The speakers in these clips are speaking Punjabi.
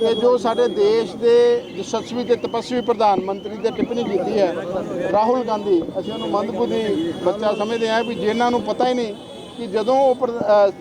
ਰਿਹਾ ਕਿ ਜੋ ਸਾਡੇ ਦੇਸ਼ ਦੇ ਯਸ਼ਸਵੀ ਤੇ ਤਪਸਵੀ ਪ੍ਰਧਾਨ ਮੰਤਰੀ ਤੇ ਟਿੱਪਣੀ ਕੀਤੀ ਹੈ, ਰਾਹੁਲ ਗਾਂਧੀ, ਅਸੀਂ ਉਹਨੂੰ ਮੰਦਬੁੱਧੀ ਬੱਚਾ ਸਮਝਦੇ ਹਾਂ ਵੀ ਜਿਨ੍ਹਾਂ ਨੂੰ ਪਤਾ ਹੀ ਨਹੀਂ ਕਿ ਜਦੋਂ ਉਹ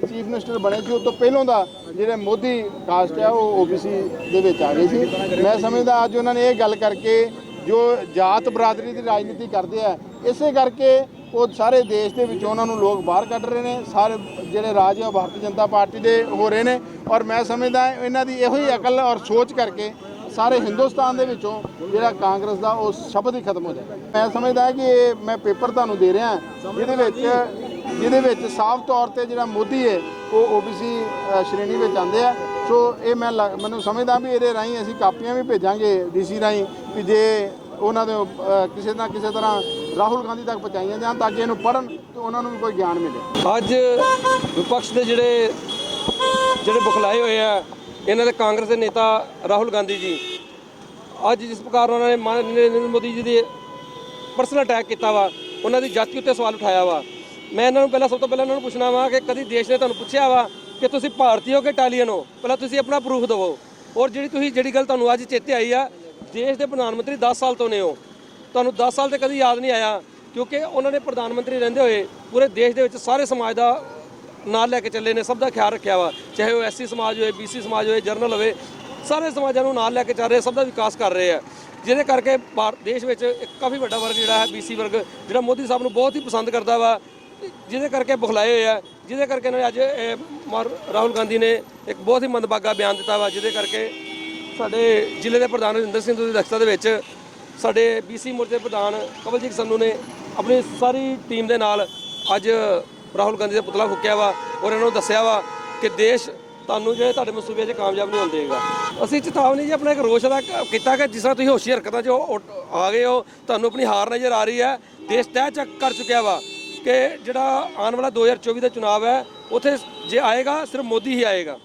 ਚੀਫ ਮਿਨਿਸਟਰ ਬਣੇ ਸੀ, ਉਹ ਤੋਂ ਪਹਿਲਾਂ ਦਾ ਜਿਹੜੇ ਮੋਦੀ ਕਾਸਟ ਹੈ, ਉਹ ਓਬੀਸੀ ਦੇ ਵਿੱਚ ਆ ਗਏ ਸੀ। ਮੈਂ ਸਮਝਦਾ ਅੱਜ ਉਹਨਾਂ ਨੇ ਇਹ ਗੱਲ ਕਰਕੇ ਜੋ ਜਾਤ ਬਰਾਦਰੀ ਦੀ ਰਾਜਨੀਤੀ ਕਰਦੇ ਆ, ਇਸੇ ਕਰਕੇ ਉਹ ਸਾਰੇ ਦੇਸ਼ ਦੇ ਵਿੱਚੋਂ ਉਹਨਾਂ ਨੂੰ ਲੋਕ ਬਾਹਰ ਕੱਢ ਰਹੇ ਨੇ, ਸਾਰੇ ਜਿਹੜੇ ਰਾਜ ਆ ਉਹ ਭਾਰਤੀ ਜਨਤਾ ਪਾਰਟੀ ਦੇ ਹੋ ਰਹੇ ਨੇ ਔਰ ਮੈਂ ਸਮਝਦਾ ਇਹਨਾਂ ਦੀ ਇਹੋ ਹੀ ਅਕਲ ਔਰ ਸੋਚ ਕਰਕੇ ਸਾਰੇ ਹਿੰਦੁਸਤਾਨ ਦੇ ਵਿੱਚੋਂ ਜਿਹੜਾ ਕਾਂਗਰਸ ਦਾ ਉਹ ਸ਼ਬਦ ਹੀ ਖਤਮ ਹੋ ਜਾਏ। ਮੈਂ ਸਮਝਦਾ ਕਿ ਇਹ ਮੈਂ ਪੇਪਰ ਤੁਹਾਨੂੰ ਦੇ ਰਿਹਾ ਜਿਹਦੇ ਵਿੱਚ ਜਿਹਦੇ ਵਿੱਚ ਸਾਫ਼ ਤੌਰ ਤੇ ਜਿਹੜਾ ਮੋਦੀ ਹੈ, ਉਹ ਓਬੀਸੀ ਸ਼੍ਰੇਣੀ ਵਿੱਚ ਆਉਂਦੇ ਆ। ਸੋ ਇਹ ਮੈਂ ਲੱਗ- ਮੈਨੂੰ ਸਮਝਦਾ ਵੀ ਇਹਦੇ ਰਾਹੀਂ ਅਸੀਂ ਕਾਪੀਆਂ ਵੀ ਭੇਜਾਂਗੇ ਡੀਸੀ ਰਾਹੀਂ ਵੀ ਜੇ ਉਹਨਾਂ ਦੇ ਅਹ, ਕਿਸੇ ਨਾ ਕਿਸੇ ਤਰ੍ਹਾਂ ਰਾਹੁਲ ਗਾਂਧੀ ਤੱਕ ਪਹੁੰਚਾਈਆਂ ਜਾਣ ਤਾਂ ਕਿ ਇਹਨੂੰ ਪੜਨ ਤੇ ਉਹਨਾਂ ਨੂੰ ਵੀ ਕੋਈ ਗਿਆਨ ਮਿਲੇ। ਅੱਜ ਵਿਪਕਸ਼ ਦੇ ਜਿਹੜੇ ਜਿਹੜੇ ਬੁਖਲਾਏ ਹੋਏ ਆ ਇਹਨਾਂ ਦੇ ਕਾਂਗਰਸ ਦੇ ਨੇਤਾ ਰਾਹੁਲ ਗਾਂਧੀ ਜੀ ਅੱਜ ਜਿਸ ਪ੍ਰਕਾਰ ਉਹਨਾਂ ਨੇ ਮਾਨ ਨਰਿੰਦਰ ਮੋਦੀ ਜੀ ਦੇ ਪਰਸਨਲ ਅਟੈਕ ਕੀਤਾ ਵਾ ਉਹਨਾਂ ਦੀ ਜਾਤੀ ਉੱਤੇ ਸਵਾਲ ਉਠਾਇਆ ਵਾ। ਮੈਂ ਇਹਨਾਂ ਨੂੰ ਪਹਿਲਾਂ ਸਭ ਤੋਂ ਪਹਿਲਾਂ ਇਹਨਾਂ ਨੂੰ ਪੁੱਛਣਾ ਵਾ ਕਿ ਕਦੀ ਦੇਸ਼ ਨੇ ਤੁਹਾਨੂੰ ਪੁੱਛਿਆ ਵਾ ਕਿ ਤੁਸੀਂ ਭਾਰਤੀ ਹੋ ਕਿ ਇਟਾਲੀਅਨ ਹੋ? ਪਹਿਲਾਂ ਤੁਸੀਂ ਆਪਣਾ ਪ੍ਰੂਫ ਦਿਵੋ। ਔਰ ਜਿਹੜੀ ਤੁਸੀਂ ਜਿਹੜੀ ਗੱਲ ਤੁਹਾਨੂੰ ਅੱਜ ਚੇਤੇ ਆਈ ਆ ਦੇਸ਼ ਦੇ ਪ੍ਰਧਾਨ ਮੰਤਰੀ 10 ਸਾਲ ਤੋਂ ਨੇ ਉਹ। ਤੁਹਾਨੂੰ 10 ਸਾਲ ਤੇ ਕਦੀ ਯਾਦ ਨਹੀਂ ਆਇਆ, ਕਿਉਂਕਿ ਉਹਨਾਂ ਨੇ ਪ੍ਰਧਾਨ ਮੰਤਰੀ ਰਹਿੰਦੇ ਹੋਏ ਪੂਰੇ ਦੇਸ਼ ਦੇ ਵਿੱਚ ਸਾਰੇ ਸਮਾਜ ਦਾ ਨਾਲ ਲੈ ਕੇ ਚੱਲੇ ਨੇ, ਸਭ ਦਾ ਖਿਆਲ ਰੱਖਿਆ ਵਾ। ਚਾਹੇ ਉਹ ਐਸਸੀ ਸਮਾਜ ਹੋਵੇ ਬੀਸੀ ਸਮਾਜ ਹੋਵੇ ਜਰਨਲ ਹੋਵੇ, ਸਾਰੇ ਸਮਾਜਾਂ ਨੂੰ ਨਾਲ ਲੈ ਕੇ ਚੱਲ ਰਹੇ, ਸਭ ਦਾ ਵਿਕਾਸ ਕਰ ਰਹੇ ਆ। ਜਿਹਦੇ ਕਰਕੇ ਭਾਰਤ ਦੇਸ਼ ਵਿੱਚ ਇੱਕ ਕਾਫੀ ਵੱਡਾ ਵਰਗ ਜਿਹੜਾ ਹੈ ਬੀਸੀ ਵਰਗ, ਜਿਹੜਾ ਮੋਦੀ ਸਾਹਿਬ ਨੂੰ ਬਹੁਤ ਹੀ ਪਸੰਦ ਕਰਦਾ ਵਾ, ਜਿਹਦੇ ਕਰਕੇ ਬੁਖਲਾਏ ਹੋਏ ਆ। ਜਿਹਦੇ ਕਰਕੇ ਇਹਨਾਂ ਨੇ ਅੱਜ ਰਾਹੁਲ ਗਾਂਧੀ ਨੇ ਇੱਕ ਬਹੁਤ ਹੀ ਮੰਦਭਾਗਾ ਬਿਆਨ ਦਿੱਤਾ ਵਾ, ਜਿਹਦੇ ਕਰਕੇ ਸਾਡੇ ਜ਼ਿਲ੍ਹੇ ਦੇ ਪ੍ਰਧਾਨ ਰਜਿੰਦਰ ਸਿੰਘ ਦੀ ਅਧਿਕਸ਼ਤਾ ਦੇ ਵਿੱਚ ਸਾਡੇ ਬੀਸੀ ਮੋਰਚੇ ਪ੍ਰਧਾਨ ਕਵਲਜੀਤ ਸੰਧੂ ਨੇ ਆਪਣੀ ਸਾਰੀ ਟੀਮ ਦੇ ਨਾਲ ਅੱਜ ਰਾਹੁਲ ਗਾਂਧੀ ਦਾ ਪੁਤਲਾ ਫੂਕਿਆ ਵਾ ਔਰ ਇਹਨਾਂ ਨੂੰ ਦੱਸਿਆ ਵਾ ਕਿ ਦੇਸ਼ ਤੁਹਾਨੂੰ ਜਿਹੜੇ ਤੁਹਾਡੇ ਮਸੂਬੇ 'ਚ ਕਾਮਯਾਬ ਨਹੀਂ ਹੋਣ ਦੇਗਾ ਅਸੀਂ ਚੇਤਾਵਨੀ ਜੀ ਆਪਣਾ ਇੱਕ ਰੋਸ਼ ਦਾ ਕੀਤਾ ਕਿ ਜਿਸ ਤਰ੍ਹਾਂ ਤੁਸੀਂ ਹੋਸ਼ੀ ਹਰਕਤਾਂ 'ਚ ਉਹ ਆ ਗਏ ਹੋ, ਤੁਹਾਨੂੰ ਆਪਣੀ ਹਾਰ ਨਜ਼ਰ ਆ ਰਹੀ ਹੈ। ਦੇਸ਼ ਤੈਅ ਚੱਕ ਕਰ ਚੁੱਕਿਆ ਵਾ ਕਿ ਜਿਹੜਾ ਆਉਣ ਵਾਲਾ 2024 ਦਾ ਚੁਣਾਵ ਹੈ, ਉੱਥੇ ਜੇ ਆਏਗਾ, ਸਿਰਫ ਮੋਦੀ ਹੀ ਆਏਗਾ।